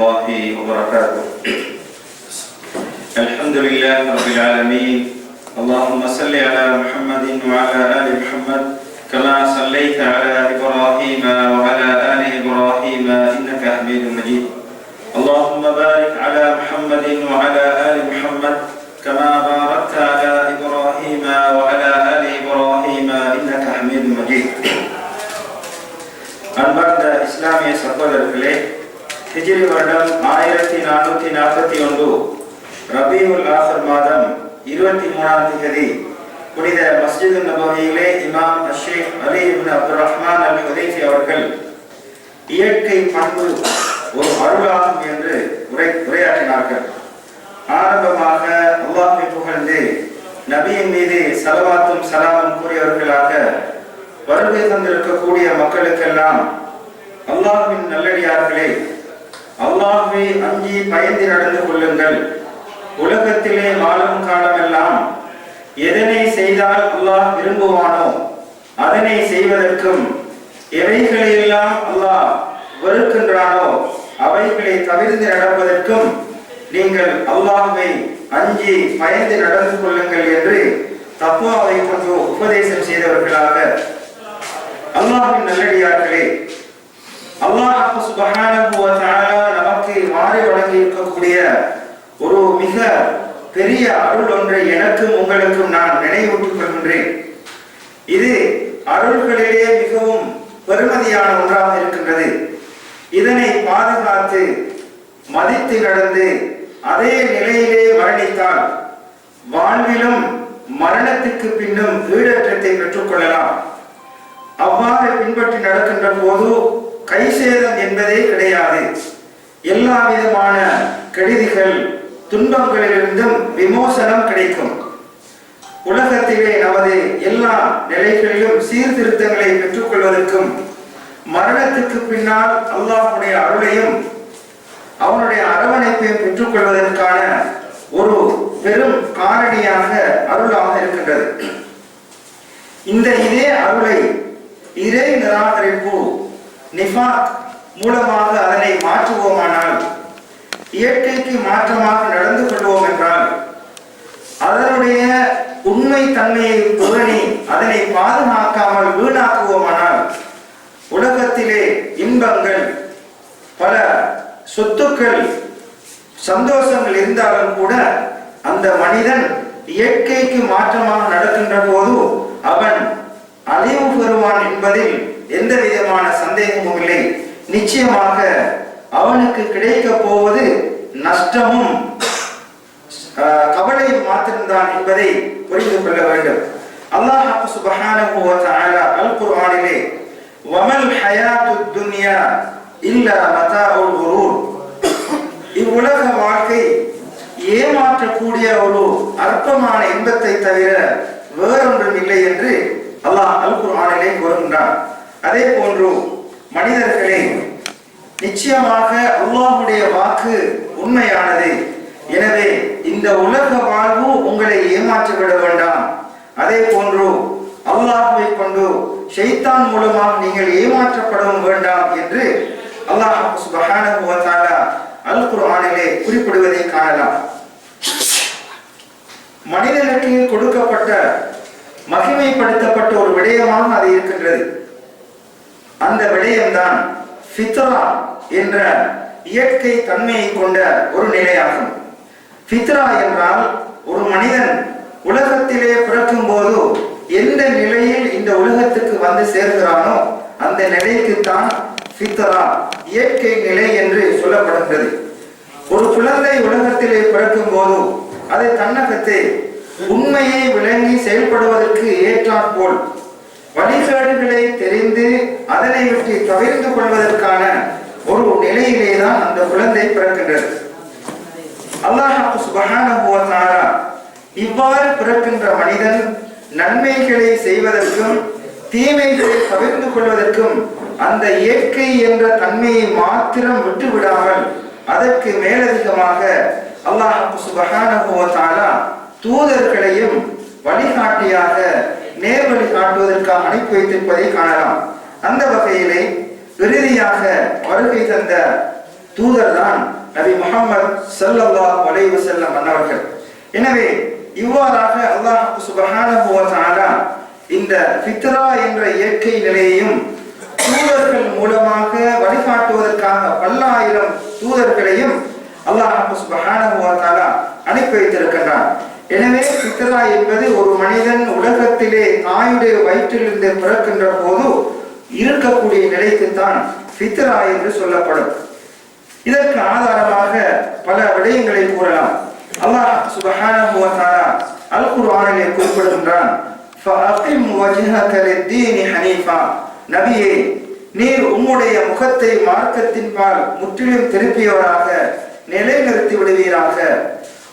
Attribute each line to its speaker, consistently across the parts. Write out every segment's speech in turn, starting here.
Speaker 1: الله وبركاته الحمد لله رب العالمين اللهم صل على محمد وعلى آل محمد كما صليت على إبراهيم وعلى آل إبراهيم إنك حميد مجيد اللهم بارك على محمد وعلى آل محمد كما باركت على إبراهيم وعلى آل إبراهيم إنك حميد مجيد அன்பார்ந்த இஸ்லாமிய சகோதரர்களே ஹிஜிரி வருடம் ஆயிரத்தி நானூத்தி நாற்பத்தி ஒன்று. ரபியுல் ஆசர் மாதம் இருபத்தி மூணாம் தேதி புனித மஸ்ஜித் நபவியிலே இமாம் அஷேக் அலி இபின் அப்துல் ரஹ்மான் அல் ஹுதைஃபி அவர்கள் இயற்கை பண்பு ஒரு அருளாகும் என்று உரை உரையாற்றினார்கள். ஆரம்பமாக அல்லாஹை புகழ்ந்து நபியின் மீது சலவாத்தும் சலாமும் கூறியவர்களாக வருகை தந்திருக்கக்கூடிய மக்களுக்கெல்லாம் அல்லாஹின் நல்லடியார்களே அல்லாஹுவை அஞ்சி பயந்து நடந்து கொள்ளுங்கள். உலகத்திலே வாழும் காலமெல்லாம் எதனை செய்தால் அல்லாஹ் விரும்புவானோ அதனை செய்வதற்கும் எவைகளையெல்லாம் அல்லாஹ் வெறுக்கின்றானோ அவைகளை தவிர்த்து நடப்பதற்கும் நீங்கள் அல்லாஹுவை அஞ்சி பயந்து நடந்து கொள்ளுங்கள் என்று தப்புவாவை கொண்டு உபதேசம் செய்தவர்களாக அல்லாஹின் நல்லடியார்களே அல்லாஹ் சுபஹானஹு வ தஆலா நமக்கு வாரி வழங்கி இருக்கக்கூடிய ஒரு மிக பெரிய அருள் ஒன்றை எனக்கும் உங்களுக்கும் நான் நினைவூட்டிக் கொள்கின்றேன். இது அருள்களிலே மிகவும் பெருமதியான ஒன்றாக இருக்கின்றது. இதனை பாதுகாத்து மதித்து நடந்து அதே நிலையிலே மரணித்தால் வாழ்விலும் மரணத்துக்கு பின்னும் ஈடற்றத்தை பெற்றுக்கொள்ளலாம் அவ்வாறு பின்பற்றி நடக்கின்ற போது கை சேதம் என்பதே கிடையாது. எல்லா விதமான கெடுதிகள் துன்பங்களிலிருந்தும் விமோசனம் கிடைக்கும். உலகத்திலே நமது எல்லா நிலைகளிலும் சீர்திருத்தங்களை பெற்றுக்கொள்வதற்கும் மரணத்துக்கு பின்னால் அல்லாஹுடைய அருளையும் அவனுடைய அரவணைப்பையும் பெற்றுக்கொள்வதற்கான ஒரு பெரும் காரணியாக அருளாக இருக்கின்றது. இந்த இதே அருளை இறை நிராகரிப்பு நிஃபாக் மூலமாக அதனை மாற்றுவோமானால் இயற்கைக்கு மாற்றமாக நடந்து கொள்வோம் என்றால் அதனுடைய உண்மை தன்மையை புகழி அதனை பாதுகாக்காமல் வீணாக்குவோமானால் உலகத்திலே இன்பங்கள் பல சொத்துக்கள் சந்தோஷங்கள் இருந்தாலும் கூட அந்த மனிதன் இயற்கைக்கு மாற்றமாக நடக்கின்ற போது அவன் அழிவு பெறுவான் என்பதில் எந்த விதமான சந்தேகமும் இல்லை. நிச்சயமாக அவனுக்கு கிடைக்க போவது நஷ்டமும் கவலையும் மாத்திரம்தான் என்பதை புரிந்து கொள்ள வேண்டும். அல்லாஹ் சுபஹானஹு வ தஆலா அல் குர்ஆனிலே வமல் ஹயாத்து துன்யா இல்லா மதாஉல் குரூர் இவ்வுலக வாழ்க்கை ஏமாற்றக்கூடிய ஒரு அற்பமான இன்பத்தை தவிர வேறொன்றும் இல்லை என்று அல்லாஹ் அல் குர்ஆனிலே கூறுகின்றான். அதே போன்று மனிதர்களே நிச்சயமாக அல்லாஹுடைய வாக்கு உண்மையானது. எனவே இந்த உலக வாழ்வு உங்களை ஏமாற்றிவிட வேண்டாம். அதே போன்று அல்லாஹுவை கொண்டு ஷைத்தான் மூலமாக நீங்கள் ஏமாற்றப்படவும் வேண்டாம் என்று அல்லாஹ் சுப்ஹானஹு அல் குர்ஆனிலே குறிப்பிடுவதை காணலாம். மனிதனுக்கு கொடுக்கப்பட்ட மகிமைப்படுத்தப்பட்ட ஒரு விடயமாக அது இருக்கின்றது. அந்த விடயம்தான் ஃபித்ரா என்ற இயற்கை தன்மையை கொண்ட ஒரு நிலையாகும். ஃபித்ரா என்றால் ஒரு மனிதன் உலகத்திலே பிறக்கும் போது எந்த நிலையில் இந்த உலகத்துக்கு வந்து சேர்கிறானோ அந்த நிலைக்குத்தான் ஃபித்ரா இயற்கை நிலை என்று சொல்லப்படுகிறது. ஒரு குழந்தை உலகத்திலே பிறக்கும் போது அதை தன்னகத்தை உண்மையை விளங்கி செயல்படுவதற்கு ஏற்றாற்போல் வழிகாடுகளை தெரிந்து அதனை விட்டு தவிர்த்து கொள்வதற்கான ஒரு நிலையிலே தான் அந்த குழந்தை பிறக்கின்றது. அல்லாஹ் சுபஹானஹு இவ்வாறு பிறக்கின்ற மனிதன் நன்மைகளை செய்வதற்கும் தீமைகளை தவிர்த்து கொள்வதற்கும் அந்த இயற்கை என்ற தன்மையை மாத்திரம் விட்டு விடாமல் அதற்கு மேலதிகமாக அல்லாஹ் சுபஹானஹு தூதர்களையும் வழிகாட்டியாக நேர்வழி காட்டுவதற்காக அனுப்பி வைத்திருப்பதை காணலாம். அந்த வகையிலே இறுதியாக வருகை தந்த தூதர் தான் நபி முகமது ஸல்லல்லாஹு வளைவு செல்ல மன்னவர்கள் எனவே இவ்வாறாக அல்லாஹ் சுபகான இந்த பித்ரா என்ற இயற்கை நிலையையும் தூதர்கள் மூலமாக வழிகாட்டுவதற்காக பல்லாயிரம் தூதர்களையும் அல்லாஹ் சுபகான அனுப்பி வைத்திருக்கின்றான். எனவே சித்தரா என்பது ஒரு மனிதன் உலகத்திலே நாயுடைய வயிற்றிலிருந்து பிறக்கின்ற போது இருக்கக்கூடிய நிலைக்குத்தான் சித்தரா என்று சொல்லப்படும். இதற்கு ஆதாரமாக பல விடயங்களை கூறலாம். அல்லாஹ் சுப்ஹானஹு வ தஆலா அல் குர்ஆனிலே குறிப்பிடுகின்றான் ஃபஅகிம் வஜ்ஹக லித்தீனி ஹனீஃபா. நபியே நீர் உம்முடைய முகத்தை மார்க்கத்தின் பால் முற்றிலும் திருப்பியவராக நிலைநிறுத்தி விடுவீராக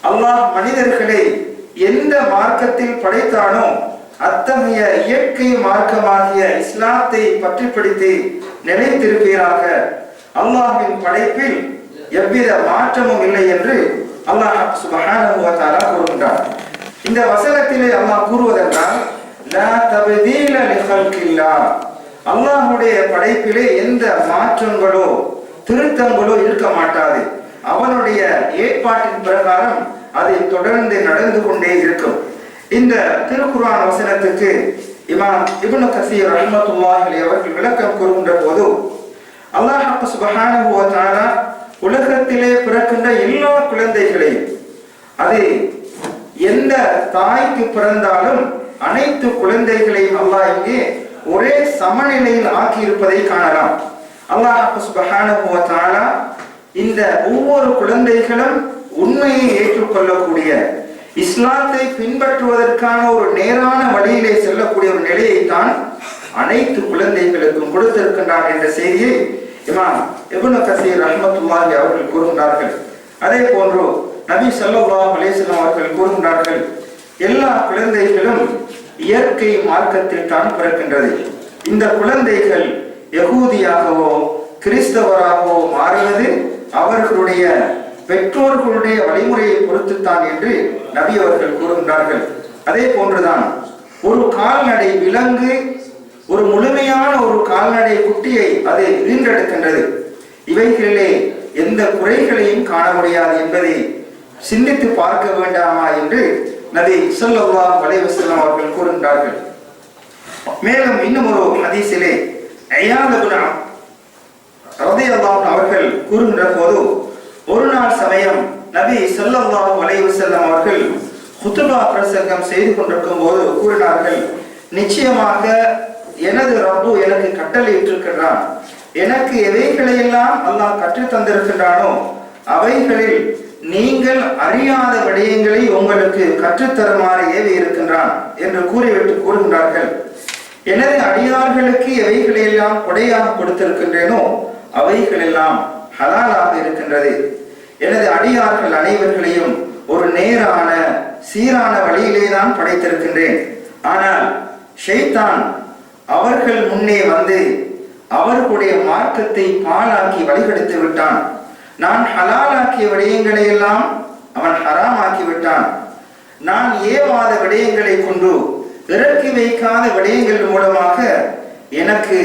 Speaker 1: அல்லாஹ் மனிதர்களை எந்த மார்க்கத்தில் படைத்தானோ அத்தகைய இயற்கை மார்க்கமாகிய இஸ்லாத்தை பற்றி பிடித்து நிலைத்திருப்பீராக அல்லாஹின் படைப்பில் எவ்வித மாற்றமும் இல்லை என்று அல்லாஹ் சுப்ஹானஹு கூறுகின்றார் இந்த வசனத்திலே அல்லாஹ் கூறுவதென்றால் லா தப்தீல லிஹல்கில்லாஹ் அல்லாஹ்வுடைய படைப்பிலே எந்த மாற்றங்களோ திருத்தங்களோ இருக்க மாட்டாது. அவனுடைய ஏற்பாட்டின் பிரகாரம் அது தொடர்ந்து நடந்து கொண்டே இருக்கும். இந்த திருக்குரான் வசனத்துக்கு இமாம் இப்னு கசீர் அஹமத்துல்லாஹி அவர்கள் விளக்கம் கூறுகின்ற போது அல்லாஹ் சுப்ஹானஹு வ தஆலா உலகத்திலே பிறக்கின்ற எல்லா குழந்தைகளையும் அது எந்த தாய்க்கு பிறந்தாலும் அனைத்து குழந்தைகளையும் அல்லாஹ் இங்கே ஒரே சமநிலையில் ஆக்கி இருப்பதை காணலாம். அல்லாஹ் சுப்ஹானஹு வ தஆலா இந்த ஒவ்வொரு குழந்தைகளும் உண்மையை ஏற்றுக்கொள்ளக்கூடிய இஸ்லாத்தை பின்பற்றுவதற்கான ஒரு நேரான வழியிலே செல்லக்கூடிய ஒரு நிலையை தான் அனைத்து குழந்தைகளுக்கும் கொடுத்திருக்கின்றான் என்ற செய்தியை இமாம் எபுன கசீர் ரஹ்மத்துல்லாஹி அவர்கள் கூறுகின்றார்கள். அதே போன்று நபி சல்லாஹ் அலைஹி அவர்கள் கூறுகின்றார்கள் எல்லா குழந்தைகளும் இயற்கை மார்க்கத்தில் தான் பிறக்கின்றது. இந்த குழந்தைகள் யகூதியாகவோ கிறிஸ்தவராகவோ மாறுவது அவர்களுடைய பெற்றோர்களுடைய வழிமுறையை பொறுத்துத்தான் என்று நபி அவர்கள் கூறுகின்றார்கள். அதே போன்றுதான் ஒரு கால்நடை விலங்கு ஒரு முழுமையான ஒரு கால்நடை குட்டியை அது ஈன்றெடுக்கின்றது இவைகளிலே எந்த குறைகளையும் காண முடியாது என்பதை சிந்தித்து பார்க்க வேண்டாமா என்று நபி ஸல்லல்லாஹு அலைஹி அவர்கள் கூறுகின்றார்கள். மேலும் இன்னும் ஒரு ஹதீஸிலே ஐயாத் இப்னு அவர்கள் கூறுகின்ற போது ஒரு நாள் சமயம் நபி ஸல்லல்லாஹு வளைவு வஸல்லம் அவர்கள் குத்துபா பிரசங்கம் செய்து கொண்டிருக்கும் போது கூறினார்கள் நிச்சயமாக எனது ரப்பு எனக்கு கட்டளையிட்டிருக்கின்றான் எனக்கு எவைகளையெல்லாம் அல்லாஹ் கற்றுத் தந்திருக்கின்றானோ அவைகளில் நீங்கள் அறியாத விடயங்களை உங்களுக்கு கற்றுத்தருமாறு ஏவி இருக்கின்றான் என்று கூறிவிட்டு கூறுகின்றார்கள். எனது அடியார்களுக்கு எவைகளையெல்லாம் கொடையாக கொடுத்திருக்கின்றேனோ அவைகளெல்லாம் ஹலாலாக இருக்கின்றது. எனது அடியார்கள் அனைவர்களையும் ஒரு நேரான சீரான வழியிலே தான் படைத்திருக்கின்றேன். ஆனால் ஷெய்தான் அவர்கள் முன்னே வந்து அவர்களுடைய மார்க்கத்தை பாலாக்கி வழிகெடுத்து விட்டான். நான் ஹலாலாக்கிய விடயங்களை எல்லாம் அவன் ஹராமாக்கி விட்டான். நான் ஏவாத விடயங்களை கொண்டு இறக்கி வைக்காத விடயங்கள் மூலமாக எனக்கு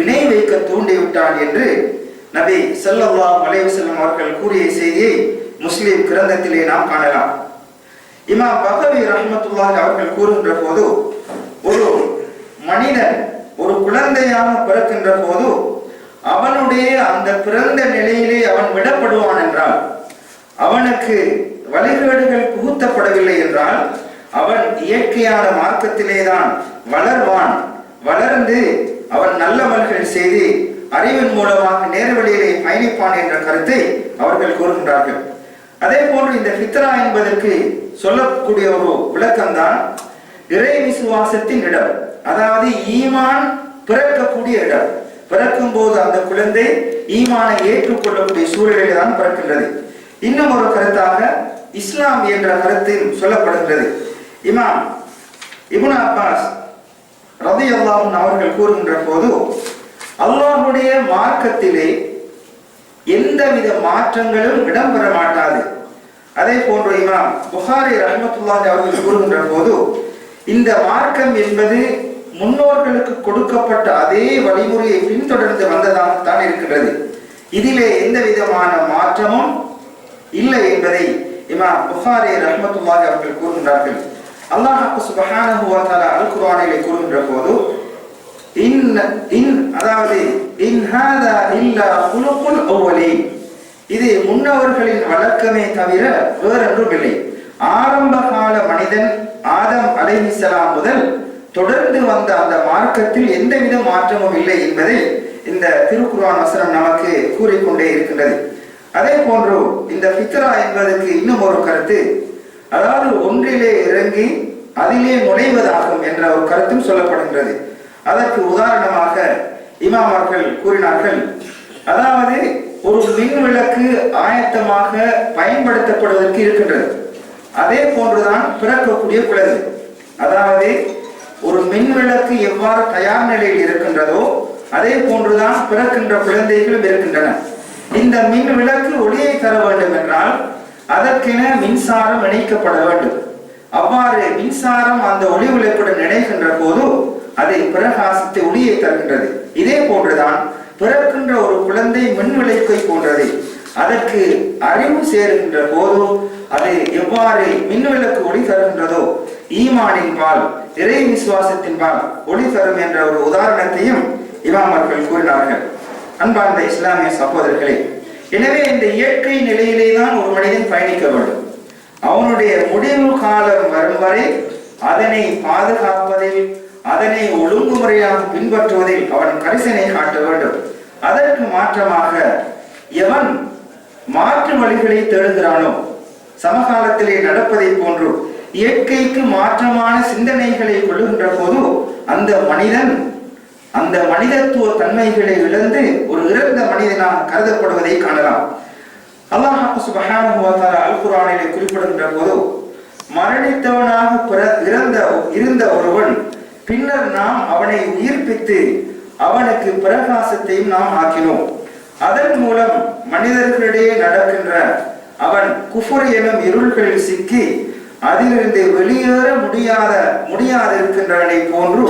Speaker 1: இணை வைக்க தூண்டிவிட்டான் என்று நபி ஸல்லல்லாஹு அலைஹி செல்லும் அவர்கள் கூறிய செய்தியை முஸ்லிம் கிரந்தத்திலே நாம் காணலாம். இமா பகவி ரஹ்மத்துல்லாஹி அவர்கள் கூறுகின்ற போது ஒரு மனிதன் ஒரு குழந்தையாக பிறக்கின்ற போது அவனுடைய அந்த பிறந்த நிலையிலே அவன் விடப்படுவான் என்றால் அவனுக்கு வழிகேடுகள் புகுத்தப்படவில்லை என்றால் அவன் இயற்கையான மார்க்கத்திலே தான் வளர்வான். வளர்ந்து அவன் நல்லவர்கள் செய்து அறிவின் மூலமாக நேர்வழியிலே பயணிப்பான் என்ற கருத்தை அவர்கள் கூறுகின்றார்கள். அதே போன்று இந்த ஃபித்ரா என்பதற்கு சொல்லக்கூடிய ஒரு விளக்கம்தான் இறை விசுவாசத்தின் இடம். அதாவது ஈமான் பிறக்கக்கூடிய இடம். பிறக்கும் போது அந்த குழந்தை ஈமானை ஏற்றுக்கொள்ளக்கூடிய சூழலில் தான் பிறக்கின்றது. இன்னும் ஒரு கருத்தாக இஸ்லாம் என்ற கருத்தில் சொல்லப்படுகின்றது. இமாம் இபுன் அப்பாஸ் ரதி அவர்கள் கூறுகின்ற போது அல்லாஹுடைய மார்க்கத்திலே எந்தவித மாற்றங்களும் இடம்பெற மாட்டாது. அதே போன்ற இமாம் புகாரி ரஹ்மத்துல்லாஹி அவர்கள் கூறுகின்ற போது இந்த மார்க்கம் என்பது முன்னோர்களுக்கு கொடுக்கப்பட்ட அதே வழிமுறையை பின்தொடர்ந்து வந்ததாகத்தான் இருக்கின்றது.
Speaker 2: இதிலே எந்த விதமான மாற்றமும் இல்லை என்பதை இமாம் புகாரி ரஹ்மத்துல்லாஹி அவர்கள் கூறுகின்றார்கள். அல்லாஹ் சுபஹானஹு வ தஆலா அல் குர்ஆனிலே கூறுகின்ற போது அதாவது இன் இது முன்னவர்களின் வழக்கமே தவிர வேறொன்றும் இல்லை ஆரம்ப கால மனிதன் ஆதம் அலைஹிஸ்ஸலாம் முதல் தொடர்ந்து வந்த அந்த மார்க்கத்தில் எந்தவித மாற்றமும் இல்லை என்பதை இந்த திருக்குர்ஆன் வசனம் நமக்கு கூறிக்கொண்டே இருக்கின்றது. அதே போன்று இந்த பித்ரா என்பதற்கு இன்னும் ஒரு கருத்து. அதாவது ஒன்றிலே இறங்கி அதிலே நுழைவதாகும் என்ற ஒரு கருத்தும் சொல்லப்படுகின்றது. அதற்கு உதாரணமாக இமாமார்கள் கூறினார்கள். அதாவது ஒரு மின் விளக்கு ஆயத்தமாக பயன்படுத்தப்படுவதற்கு இருக்கின்றது. அதே போன்றுதான் பிறக்கக்கூடிய குழந்தை அதாவது ஒரு மின் விளக்கு எவ்வாறு தயார் நிலையில் இருக்கின்றதோ அதே போன்றுதான் பிறக்கின்ற குழந்தைகளும் இருக்கின்றன. இந்த மின் விளக்கு ஒளியை தர வேண்டும் என்றால் அதற்கென மின்சாரம் இணைக்கப்பட வேண்டும். அவ்வாறு மின்சாரம் அந்த ஒளி விளக்குடன் இணைகின்ற போது அதை பிரகாசத்தை ஒளியை தருகின்றது. இதே போன்றுதான் பிறக்கின்ற ஒரு குழந்தை மின் விளக்கை போன்றது. அதற்கு அறிவு சேருகின்ற போதோ அது எவ்வாறு மின் விளக்கு ஒளி தருகின்றதோ ஈமானின் பால் இறை விசுவாசத்தின் பால் ஒளி தரும் என்ற ஒரு உதாரணத்தையும் இமாமர்கள் கூறினார்கள். அன்பார்ந்த இஸ்லாமிய சகோதரர்களே எனவே இந்த இயற்கை நிலையிலே தான் ஒரு மனிதன் பயணிக்க வேண்டும். அவனுடைய முடிவு காலம் வரும் வரை அதனை பாதுகாப்பதில் அதனை ஒழுங்குமுறையாக பின்பற்றுவதில் அவன் கரிசனை காட்ட வேண்டும். அதற்கு மாற்றமாக எவன் மாற்று வழிகளை தேடுகிறானோ சமகாலத்திலே நடப்பதை போன்று இயற்கைக்கு மாற்றமான சிந்தனைகளை கொள்ளுகின்ற போது அந்த மனிதன் அந்த மனிதத்துவ தன்மைகளை இழந்து ஒரு இறந்த மனிதனாக கருதப்படுவதை காணலாம். அல்லாஹ் சுபஹானஹு அல் குர்ஆனிலே குறிப்பிடுகின்ற போது மரணித்தவனாக பிற- இறந்த இருந்த ஒருவன் பின்னர் நாம் அவனை உயிர்ப்பித்து அவனுக்கு பிரகாசத்தையும் நாம் ஆக்கினோம். அதன் மூலம் மனிதர்களிடையே நடக்கின்ற அவன் குஃபுர் எனும் இருள்களில் சிக்கி அதிலிருந்து வெளியேற முடியாத முடியாதிருக்கின்றவனை போன்று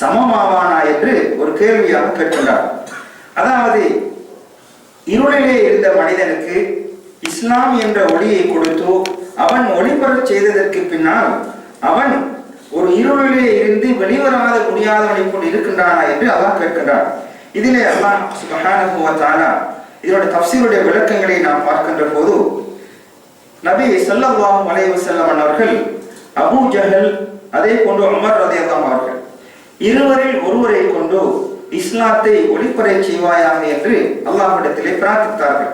Speaker 2: சமமாவானா என்று ஒரு கேள்வியாக கேட்கின்றார் அதாவது இருளிலே இருந்த மனிதனுக்கு இஸ்லாம் என்ற ஒளியை கொடுத்து அவன் ஒளிபரச் செய்ததற்கு பின்னால் அவன் ஒரு இருளிலே இருந்து வெளிவராத முடியாதவனை போல் இருக்கின்றானா என்று அல்லாஹ் கேட்கின்றான். இதிலே அல்லாஹ் சுப்ஹானஹு வ தஆலா இதனுடைய தஃசீருடைய விளக்கங்களை நாம் பார்க்கின்ற போது நபி ஸல்லல்லாஹு அலைஹி செல்லம் அவர்கள் அபூ ஜஹல் அதே போன்று அமர் ரலியல்லாஹு அவர்கள் இருவரில் ஒருவரை கொண்டு இஸ்லாத்தை ஒளிப்பறை செய்வாயாக என்று அல்லாஹ்விடத்திலே பிரார்த்தித்தார்கள்.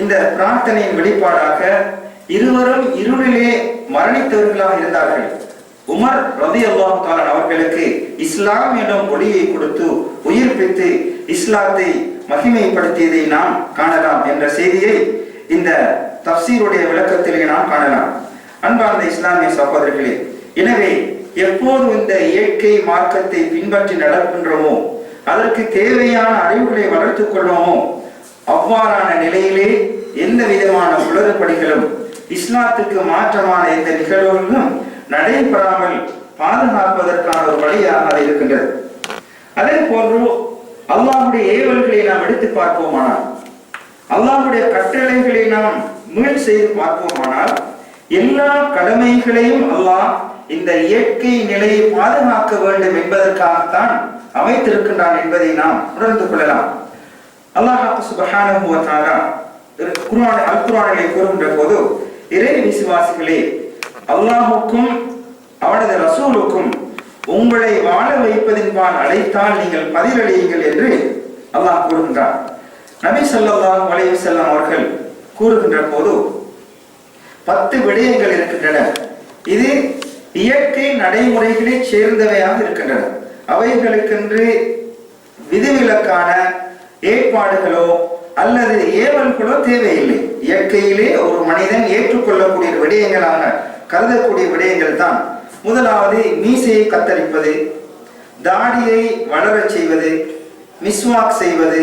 Speaker 2: இந்த பிரார்த்தனையின் வெளிப்பாடாக இருவரும் இருளிலே மரணித்தவர்களாக இருந்தார்கள். உமர் ரதி அல்லாஹாலன் அவர்களுக்கு இஸ்லாம் எனும் ஒளியை கொடுத்து உயிர்ப்பித்து இஸ்லாத்தை மகிமைப்படுத்தியதை நாம் காணலாம் என்ற செய்தியை இந்த தப்சீருடைய விளக்கத்திலே நாம் காணலாம். அன்பார்ந்த இஸ்லாமிய சகோதரர்களே எனவே எப்போது இந்த இயற்கை மார்க்கத்தை பின்பற்றி நடக்கின்றோமோ அதற்கு தேவையான அறிவுகளை வளர்த்துக் கொள்வோமோ அவ்வாறான நிலையிலே எந்த விதமான உலகப்படிகளும் இஸ்லாத்துக்கு மாற்றமான எந்த நிகழ்வுகளும் நடைபெறாமல் பாதுகாப்பதற்கான ஒரு வழியாக அது இருக்கின்றது. அதே போன்று அல்லாஹ்வுடைய ஏவல்களை நாம் எடுத்து பார்ப்போமானால் அல்லாஹுடைய கட்டளைகளை நாம் முயற்சி செய்து பார்ப்போமானால் எல்லா கடமைகளையும் அல்லாஹ் இந்த இயற்கை நிலையை பாதுகாக்க வேண்டும் என்பதற்காகத்தான் அமைத்திருக்கின்றான் என்பதை நாம் உணர்ந்து கொள்ளலாம். அல்லாஹ் சுபஹானு வ அல் குர்ஆனிலே கூறுகின்ற போது இறை விசுவாசிகளே அல்லாஹுக்கும் அவனது ரசூலுக்கும் உங்களை வாழ வைப்பதின்பான் அழைத்தால் நீங்கள் பதிலளியுங்கள் என்று அல்லாஹ் கூறுகின்றார் நபி சொல்லாஹ் அலைஹி செல்லம் அவர்கள் கூறுகின்ற போது பத்து விடயங்கள் இருக்கின்றன. இது இயற்கை நடைமுறைகளை சேர்ந்தவையாக இருக்கின்றன. அவைகளுக்கென்று விதிவிலக்கான ஏற்பாடுகளோ அல்லது ஏவல்களோ தேவையில்லை. இயற்கையிலே ஒரு மனிதன் ஏற்றுக்கொள்ளக்கூடிய விடயங்களாக கருதக்கூடிய விடயங்கள் தான். முதலாவது மீசையை கத்தரிப்பது தாடியை வளரச் செய்வது மிஸ்வாக் செய்வது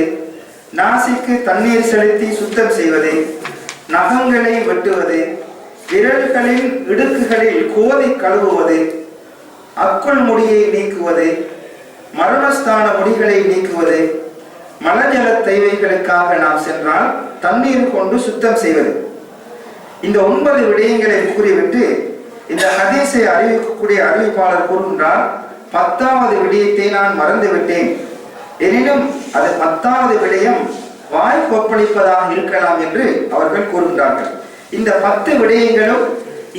Speaker 2: நாசிக்கு தண்ணீர் செலுத்தி சுத்தம் செய்வது நகங்களை வெட்டுவது விரல்களின் இடுக்குகளில் கோதி கழுவுவது அக்குள் முடியை நீக்குவது மரணஸ்தான முடிகளை நீக்குவது மலஜல தேவைகளுக்காக நாம் சென்றால் தண்ணீர் கொண்டு சுத்தம் செய்வது. இந்த ஒன்பது விடயங்களை கூறிவிட்டு இந்த ஹதீஸை அறிவிக்கக்கூடிய அறிவிப்பாளர் கூறுகின்றார் பத்தாவது விடயத்தை நான் மறந்துவிட்டேன். எனினும் அது பத்தாவது விடயம் வாய் கொப்பளிப்பதாக இருக்கலாம் என்று அவர்கள் கூறுகின்றார்கள். இந்த பத்து விடயங்களும்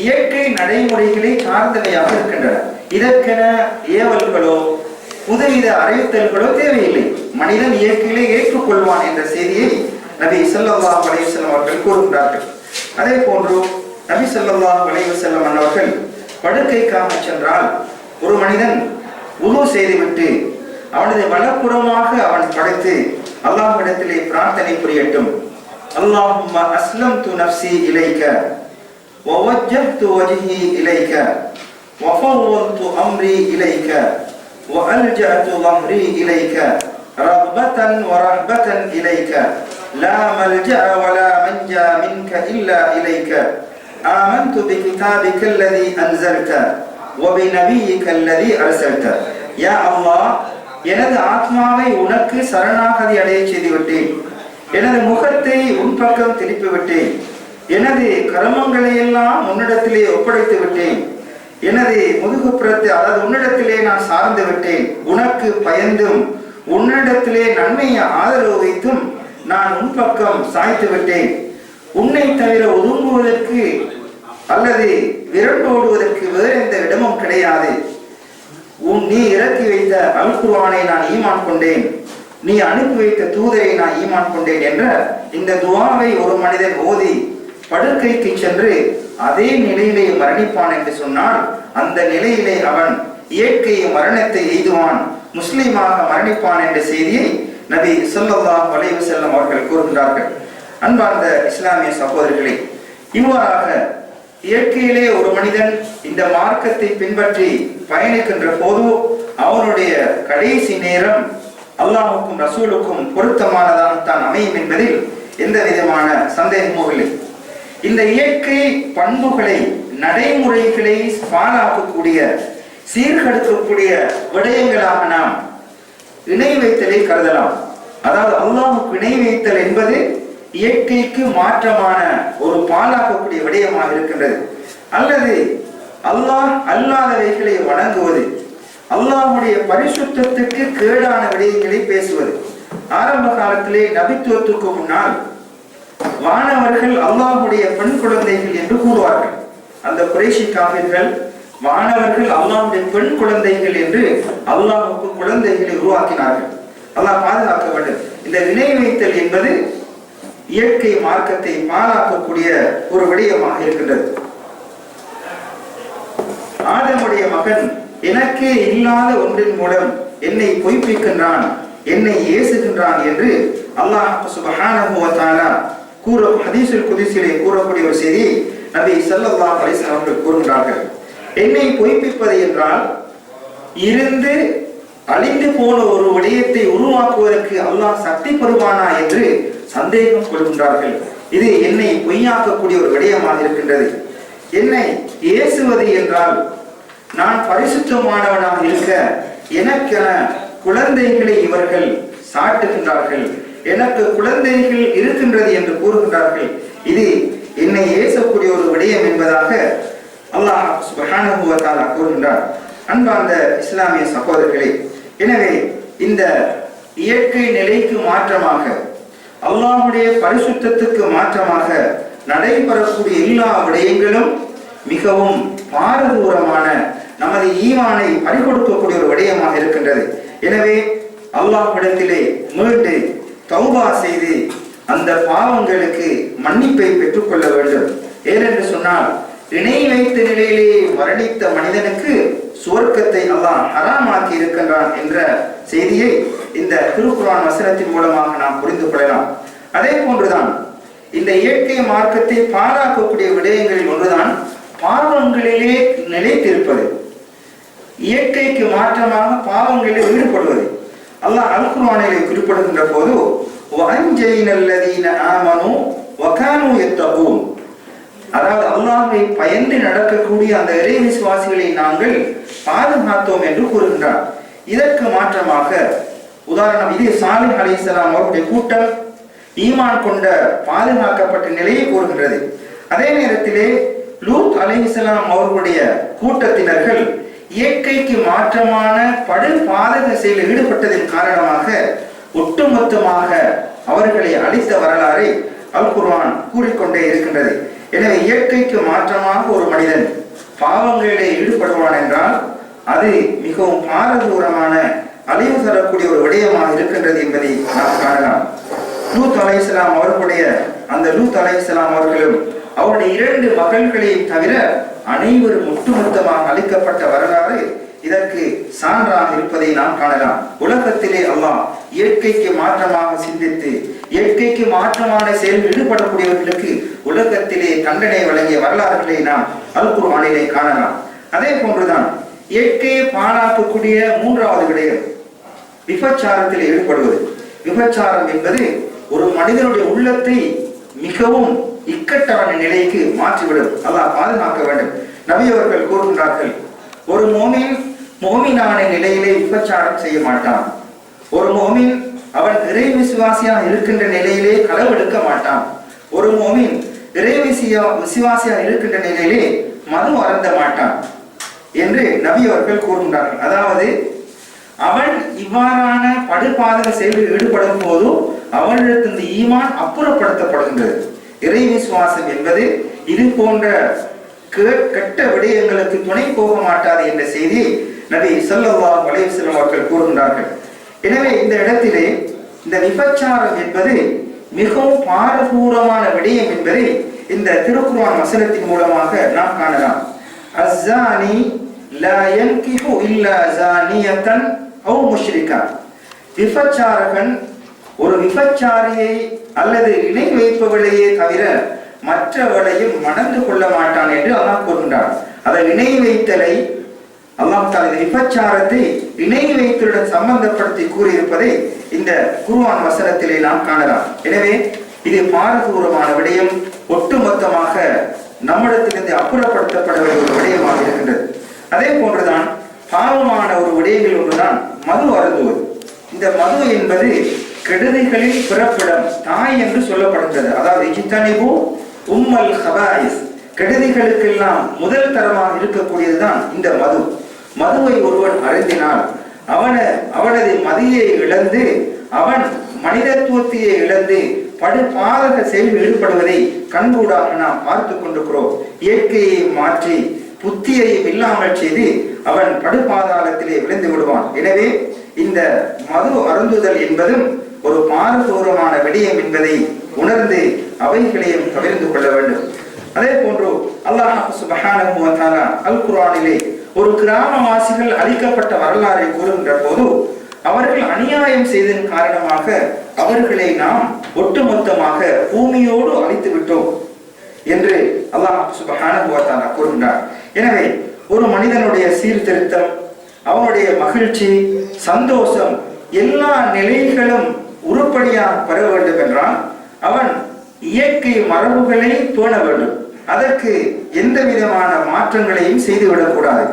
Speaker 2: இயற்கை நடைமுறைகளை சார்ந்தவையாக இருக்கின்றன. இதற்கென ஏவல்களோ புதுவித அறிவித்தல்களோ தேவையில்லை. மனிதன் இயற்கையிலே ஏற்றுக்கொள்வான் என்ற செய்தியை நபி இசல்லா அலைஹி அவர்கள் கூறுகின்றார்கள். அதே போன்று நபி ஸல்லல்லாஹு அலைஹி வஸல்லம் அவர்கள் படுக்கைக்காக சென்றால் ஒரு மனிதன் உது செய்துவிட்டு அவனது வலப்புறமாக அவன் படைத்து அல்லாஹ்விடத்திலே பிரார்த்தனை புரியட்டும் அல்லாஹும்ம அஸ்லம்து நஃப்ஸி இலைக்க ووجهت وجهي إليك وفوضت أمري إليك وألجأت ظهري إليك رغبة ورهبة إليك لا ملجأ ولا منجا منك إلا إليك آمنت بكتابك الذي أنزلت وبنبيك الذي أرسلت يا الله எனது ஆத்மாவை உனக்கு சரணாகதி அடைய செய்து விட்டேன் எனது முகத்தை உன் பக்கம் திருப்பி விட்டேன் எனது கர்மங்களை எல்லாம் உன்னிடத்திலே ஒப்படைத்து விட்டேன் எனது முதுகுப்புறத்தை அதாவது உன்னிடத்திலே நான் சார்ந்து விட்டேன் உனக்கு பயந்தும் உன்னிடத்திலே நன்மையை ஆதரவு வைத்தும் நான் உன் பக்கம் சாய்த்து விட்டேன். உன்னை தவிர ஒதுங்குவதற்கு அல்லது விரண்டோடுவதற்கு வேறு எந்த இடமும் கிடையாது. உன் நீ இறக்கி வைத்த அல் நான் ஈமான் கொண்டேன். நீ அனுப்பி வைத்த தூதரை நான் ஈமான் கொண்டேன் என்ற இந்த துவாவை ஒரு மனிதன் ஓதி படுக்கைக்கு சென்று அதே நிலையிலே மரணிப்பான் என்று சொன்னால் அந்த நிலையிலே அவன் இயற்கை மரணத்தை எய்துவான். முஸ்லீமாக மரணிப்பான் என்ற செய்தியை நபி ஸல்லல்லாஹு வளைவு செல்லம் அவர்கள் கூறுகின்றார்கள் அன்பார்ந்த இஸ்லாமிய சகோதரர்களே இவ்வாறாக இயற்கையிலே ஒரு மனிதன் இந்த மார்க்கத்தை பின்பற்றி பயணிக்கின்ற போது அவனுடைய கடைசி நேரம் அல்லாஹுக்கும் ரசூலுக்கும் பொருத்தமானதாகத்தான் அமையும் என்பதில் எந்த விதமான சந்தேகமும் இல்லை. இந்த இயற்கை பண்புகளை நடைமுறைகளை பாலாக்கக்கூடிய சீர்கெடுக்கக்கூடிய விடயங்களாக நாம் இணை வைத்தலை கருதலாம். அதாவது அல்லாஹுக்கு இணை வைத்தல் என்பது இயற்கைக்கு மாற்றமான ஒரு பாலாக்கக்கூடிய விடயமாக இருக்கின்றது. அல்லது அல்லாஹ் அல்லாதவைகளை வணங்குவது அல்லாஹுடைய பரிசுத்தத்துக்கு கேடான விடயங்களை பேசுவது. ஆரம்ப காலத்திலே நபித்துவத்துக்கு முன்னால் வானவர்கள் அல்லாஹுடைய பெண் குழந்தைகள் என்று கூறுவார்கள். அந்த குறைசி காவிர்கள் மாணவர்கள் அல்லாஹுடைய பெண் குழந்தைகள் என்று அல்லாவுக்கு குழந்தைகளை உருவாக்கினார்கள். அல்லாஹ் பாதுகாக்க வேண்டும். இந்த நினை வைத்தல் என்பது இயற்கை மார்க்கத்தை பாதுகாக்கக்கூடிய ஒரு விடயமாக இருக்கின்றது. ஆதமுடைய மகன் எனக்கே இல்லாத ஒன்றின் மூலம் என்னை பொய்ப்பிக்கின்றான் என்னை ஏசுகின்றான் என்று அல்லாஹ் சுபஹானஹு கூற ஹதீசுல் குதிசிலே கூறக்கூடிய ஒரு செய்தி நபி ஸல்லல்லாஹு அலைஹி அவர்கள் கூறுகிறார்கள் என்னை பொய்ப்பிப்பது என்றால் இருந்து அழிந்து போன ஒரு விடயத்தை உருவாக்குவதற்கு அல்லாஹ் சக்தி பெறுவானா என்று சந்தேகம் கொள்கின்றார்கள். இது என்னை பொய்யாக்கக்கூடிய ஒரு விடயமாக இருக்கின்றது. என்னை ஏசுவது என்றால் நான் பரிசுத்தமானவனாக இருக்க எனக்கென குழந்தைகளை இவர்கள் சாட்டுகின்றார்கள். எனக்கு குழந்தைகள் இருக்கின்றது என்று கூறுகின்றார்கள். இது என்னை ஏசக்கூடிய ஒரு விடயம் என்பதாக அல்லாஹ் சுப்ஹானஹு கூறுகின்றார் அன்பார்ந்த இஸ்லாமிய சகோதரர்களே எனவே இந்த இயற்கை நிலைக்கு மாற்றமாக அல்லாஹுடைய பரிசுத்தத்துக்கு மாற்றமாக நடைபெறக்கூடிய எல்லா விடயங்களும் மிகவும் பாரதூரமான நமது ஈவானை பறிகொடுக்கக்கூடிய ஒரு விடயமாக இருக்கின்றது. எனவே அல்லாஹ்விடத்திலே மீண்டு தௌபா செய்து அந்த பாவங்களுக்கு மன்னிப்பை பெற்றுக்கொள்ள வேண்டும். ஏனென்று சொன்னால் இணை வைத்த நிலையிலே மரணித்த மனிதனுக்கு சுவர்க்கத்தை அல்லாஹ் ஹராமாக்கி இருக்கின்றான் என்ற செய்தியை இந்த திருக்குர்ஆன் வசனத்தின் மூலமாக நாம் புரிந்து கொள்ளலாம். அதே போன்றுதான் இந்த இயற்கை மார்க்கத்தை பாராக்கக்கூடிய விடயங்களில் ஒன்றுதான் பாவங்களிலே நிலைத்திருப்பது. இயற்கைக்கு மாற்றமாக பாவங்களில் ஈடுபடுவது. அல்லாஹ் அல் குர்ஆனிலே குறிப்பிடுகின்ற போது வஅன்ஜைனல்லதீன ஆமனு வகானு எத்தகும் அதாவது அல்லாஹை பயந்து நடக்கக்கூடிய அந்த இறை விசுவாசிகளை நாங்கள் பாதுகாத்தோம் என்று கூறுகின்றார். இதற்கு மாற்றமாக உதாரணம் இது சாலிஹ் அலிசலாம் அவருடைய கூட்டம் ஈமான் கொண்ட பாதுகாக்கப்பட்ட நிலையை கூறுகின்றது. அதே நேரத்திலே லூத் அலிசலாம் அவர்களுடைய கூட்டத்தினர்கள் இயற்கைக்கு மாற்றமான படு பாதக செயலில் ஈடுபட்டதின் காரணமாக ஒட்டுமொத்தமாக அவர்களை அழித்த வரலாறை அல் குர்வான் கூறிக்கொண்டே இருக்கின்றது. எனவே இயற்கைக்கு மாற்றமாக ஒரு மனிதன் பாவங்களிலே ஈடுபடுவான் என்றால் அது மிகவும் பாரதூரமான அழிவு தரக்கூடிய ஒரு விடயமாக இருக்கின்றது என்பதை நாம் காணலாம். லூத் அலைஹிஸ்ஸலாம் அவர்களுடைய அந்த லூத் அலைஹிஸ்ஸலாம் அவர்களும் அவருடைய இரண்டு மகள்களையும் தவிர அனைவரும் ஒட்டுமொத்தமாக அளிக்கப்பட்ட வரலாறு இதற்கு சான்றாக இருப்பதை நாம் காணலாம். உலகத்திலே அல்லாஹ் இயற்கைக்கு மாற்றமாக சிந்தித்து இயற்கைக்கு மாற்றமான செயல் ஈடுபடக்கூடியவர்களுக்கு உலகத்திலே தண்டனை வழங்கிய வரலாறுகளை நாம் அல் குர்ஆனிலே காணலாம். அதே போன்றுதான் இயற்கையை பாழாக்கக்கூடிய மூன்றாவது விடயம் விபச்சாரத்தில் ஈடுபடுவது. விபச்சாரம் என்பது ஒரு மனிதனுடைய உள்ளத்தை மிகவும் இக்கட்டான நிலைக்கு மாற்றிவிடும். அல்லாஹ் பாதுகாக்க வேண்டும். நபி அவர்கள் கூறுகின்றார்கள் ஒரு மோமின் மோமினான நிலையிலே விபச்சாரம் செய்ய மாட்டான். ஒரு மோமின் அவன் இறை விசுவாசியாக இருக்கின்ற நிலையிலே களவெடுக்க மாட்டான். ஒரு மோமின் இறை விசியா விசுவாசியாக இருக்கின்ற நிலையிலே மது அருந்த மாட்டான் என்று நபி அவர்கள் கூறுகின்றார்கள். அதாவது அவன் இவ்வாறான படுபாதக செயலில் ஈடுபடும் போதும் அவனிடத்து இந்த ஈமான் அப்புறப்படுத்தப்படுகின்றது. இறை விசுவாசம் என்பது இது போன்ற கே- கெட்ட விடயங்களுக்கு துணை போக மாட்டாது என்ற செய்தி நபி சொல்லவா அலைஹி வஸல்லம் அவர்கள் கூறுகின்றார்கள். எனவே இந்த இடத்திலே இந்த விபச்சாரம் என்பது மிகவும் பாரபூரமான விடயம் என்பதை இந்த திருக்குர்ஆன் வசனத்தின் மூலமாக நாம் காணலாம். அஸ்ஸானி லா யன்கிஹு இல்லா ஜானியத்தன் அவ் முஷ்ரிகா. விபச்சாரகன் ஒரு விபச்சாரியை அல்லது இணை வைப்பவளையே தவிர மற்றவளையும் மணந்து கொள்ள மாட்டான் என்று அல்லாஹ் கூறுகின்றான். அதை இணை வைத்தலை அல்லாஹால இந்த விபச்சாரத்தை இணை வைத்தலுடன் சம்பந்தப்படுத்தி கூறியிருப்பதை இந்த குருவான் வசனத்திலே நாம் காணலாம். எனவே இது பாரதூரமான விடயம். ஒட்டுமொத்தமாக நம்மிடத்திலிருந்து அப்புறப்படுத்தப்பட வேண்டிய ஒரு விடயமாக இருக்கின்றது. அதே போன்றுதான் பாவமான ஒரு விடயங்கள் ஒன்றுதான் மது அருந்துவது. இந்த மது என்பது கெடுதிகளின் பிறப்பிடம் தாய் என்று சொல்லப்படுகிறது அதாவது இஜித்தனிபு உம்மல் ஹபாயிஸ். கெடுதிகளுக்கெல்லாம் முதல் தரமாக இருக்கக்கூடியதுதான் இந்த மது. மதுவை ஒருவன் அருந்தினால் அவன அவனது மதியை இழந்து அவன் மனிதத்துவத்தையே இழந்து படு பாதக செயலில் ஈடுபடுவதை கண்கூடாக நாம் பார்த்து கொண்டிருக்கிறோம். இயற்கையை மாற்றி புத்தியையும் இல்லாமல் செய்து அவன் படுபாதாளத்திலே விழுந்து விடுவான். எனவே இந்த மது அருந்துதல் என்பதும் ஒரு பாரதூரமான விடயம் என்பதை உணர்ந்து அவைகளையும் தவிர்ந்து கொள்ள வேண்டும். அதே போன்று அல்லாஹ் சுபஹானு அல் குரானிலே ஒரு கிராமவாசிகள் அழிக்கப்பட்ட வரலாறை கூறுகின்ற போது அவர்கள் அநியாயம் செய்ததன் காரணமாக அவர்களை நாம் ஒட்டுமொத்தமாக பூமியோடு அழித்து விட்டோம் என்று அல்லாஹ் சுபஹானஹு கூறுகின்றார். எனவே ஒரு மனிதனுடைய சீர்திருத்தம் அவனுடைய மகிழ்ச்சி சந்தோஷம் எல்லா நிலைகளும் உருப்படியாக பெற வேண்டும் என்றால் அவன் இயற்கை மரபுகளை தோண வேண்டும். அதற்கு எந்த விதமான மாற்றங்களையும் செய்துவிடக்கூடாது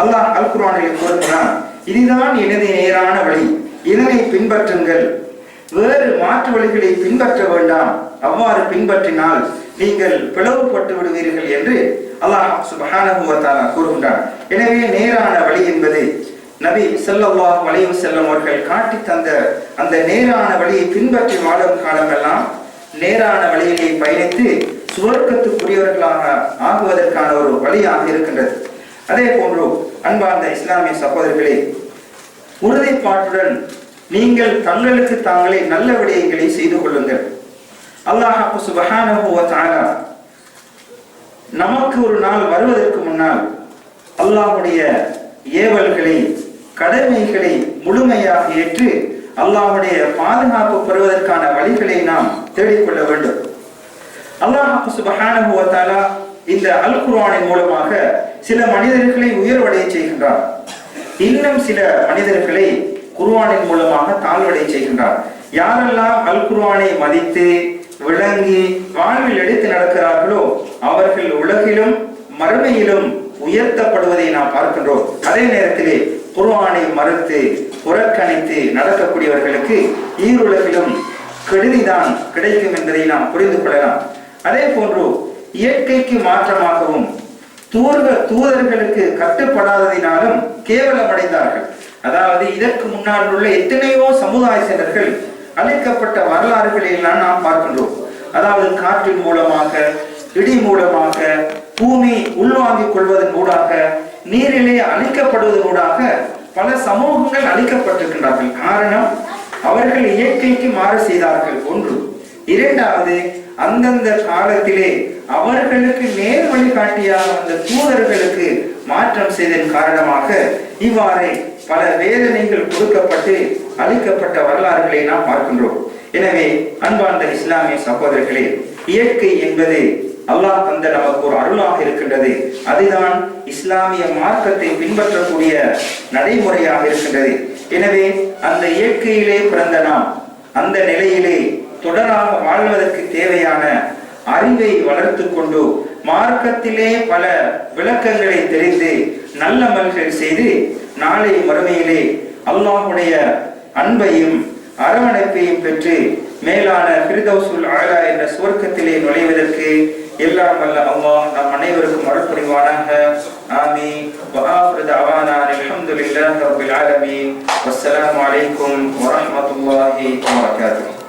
Speaker 2: அல்லாஹ் அல் குர்ஆனில் கூறுகிறான் இதுதான் எனது நேரான வழி. இதனை பின்பற்றுங்கள். வேறு மாற்று வழிகளை பின்பற்ற வேண்டாம். அவ்வாறு பின்பற்றினால் நீங்கள் பிளவுபட்டு விடுவீர்கள் என்று அல்லாஹ் சுப்ஹானஹு வ கூறுகின்றார் எனவே நேரான வழி என்பது நபி செல்லவா வளைவு செல்லும் அவர்கள் காட்டி தந்த அந்த நேரான வழியை பின்பற்றி வாழும் காலமெல்லாம் நேரான வழியிலே பயணித்து சுவர்க்கத்துக்குரியவர்களாக ஆகுவதற்கான ஒரு வழியாக இருக்கின்றது. அதே போன்று அன்பார்ந்த இஸ்லாமிய சகோதரர்களே உறுதிப்பாட்டுடன் நீங்கள் தங்களுக்கு தாங்களே நல்ல விடயங்களை செய்து கொள்ளுங்கள். அல்லாஹ் சுபஹானஹு வ நமக்கு ஒரு நாள் வருவதற்கு முன்னால் அல்லாஹ்வுடைய ஏவல்களை கடமைகளை முழுமையாக ஏற்று அல்லாஹுடைய பாதுகாப்பு பெறுவதற்கான வழிகளை நாம் தேடிக்கொள்ள வேண்டும். அல்லாஹ் சுபஹானஹு இந்த அல் குர்ஆனின் மூலமாக சில மனிதர்களை உயர்வடைய செய்கின்றார் இன்னும் சில மனிதர்களை குர்ஆனின் மூலமாக தாழ்வடைய செய்கின்றார் யாரெல்லாம் அல் குர்ஆனை மதித்து விளங்கி வாழ்வில் எடுத்து நடக்கிறார்களோ அவர்கள் உலகிலும் மறுமையிலும் உயர்த்தப்படுவதை நாம் பார்க்கின்றோம். அதே நேரத்திலே குர்ஆனை மறுத்து புறக்கணித்து நடக்கக்கூடியவர்களுக்கு ஈருலகிலும் கெடுதிதான் கிடைக்கும் என்பதை நாம் புரிந்து கொள்ளலாம். அதே போன்று இயற்கைக்கு மாற்றமாகவும் தூர்க தூதர்களுக்கு கட்டுப்படாததினாலும் கேவலமடைந்தார்கள். அதாவது இதற்கு முன்னால் உள்ள எத்தனையோ சமுதாயத்தினர்கள் அழைக்கப்பட்ட வரலாறுகளை எல்லாம் நாம் பார்க்கின்றோம். அதாவது காற்றின் மூலமாக இடி மூலமாக பூமி உள்வாங்கிக் கொள்வதன் ஊடாக நீரிலே அழிக்கப்படுவதன் ஊடாக பல சமூகங்கள் அழிக்கப்பட்டிருக்கின்றார்கள். காரணம் அவர்கள் இயற்கைக்கு மாறு செய்தார்கள். ஒன்று இரண்டாவது அந்தந்த காலத்திலே அவர்களுக்கு நேர் வழிகாட்டியாக வந்த தூதர்களுக்கு மாற்றம் செய்ததன் காரணமாக இவ்வாறே பல வேதனைகள் கொடுக்கப்பட்டு அளிக்கப்பட்ட வரலாறுகளை நாம் பார்க்கின்றோம். எனவே அன்பார்ந்த இஸ்லாமிய சகோதரர்களே இயற்கை என்பது அல்லாஹ் தந்த நமக்கு ஒரு அருளாக இருக்கின்றது. அதுதான் இஸ்லாமிய மார்க்கத்தை பின்பற்றக்கூடிய நடைமுறையாக இருக்கின்றது. எனவே அந்த இயற்கையிலே பிறந்த நாம் அந்த நிலையிலே தொடராக வாழ்வதற்கு தேவையான அறிவை வளர்த்து கொண்டு மார்க்கத்திலே பல விளக்கங்களை தெரிந்து நல்ல மல்கள் செய்து நாளை மறுமையிலே அல்லாஹுடைய அன்பையும் அரவணைப்பையும் பெற்று மேலான ஃபிர்தௌசுல் ஆலா என்ற சுவர்க்கத்திலே நுழைவதற்கு எல்லாம் வல்ல அல்லாஹ் நம் அனைவருக்கும் அருள் ஆமி ஆமீன் வஆஃபிரு தஅவானா அல்ஹம்துலில்லாஹி ரப்பில் ஆலமீன். வஸ்ஸலாமு அலைக்கும் வரஹ்மத்துல்லாஹி வபரகாத்துஹு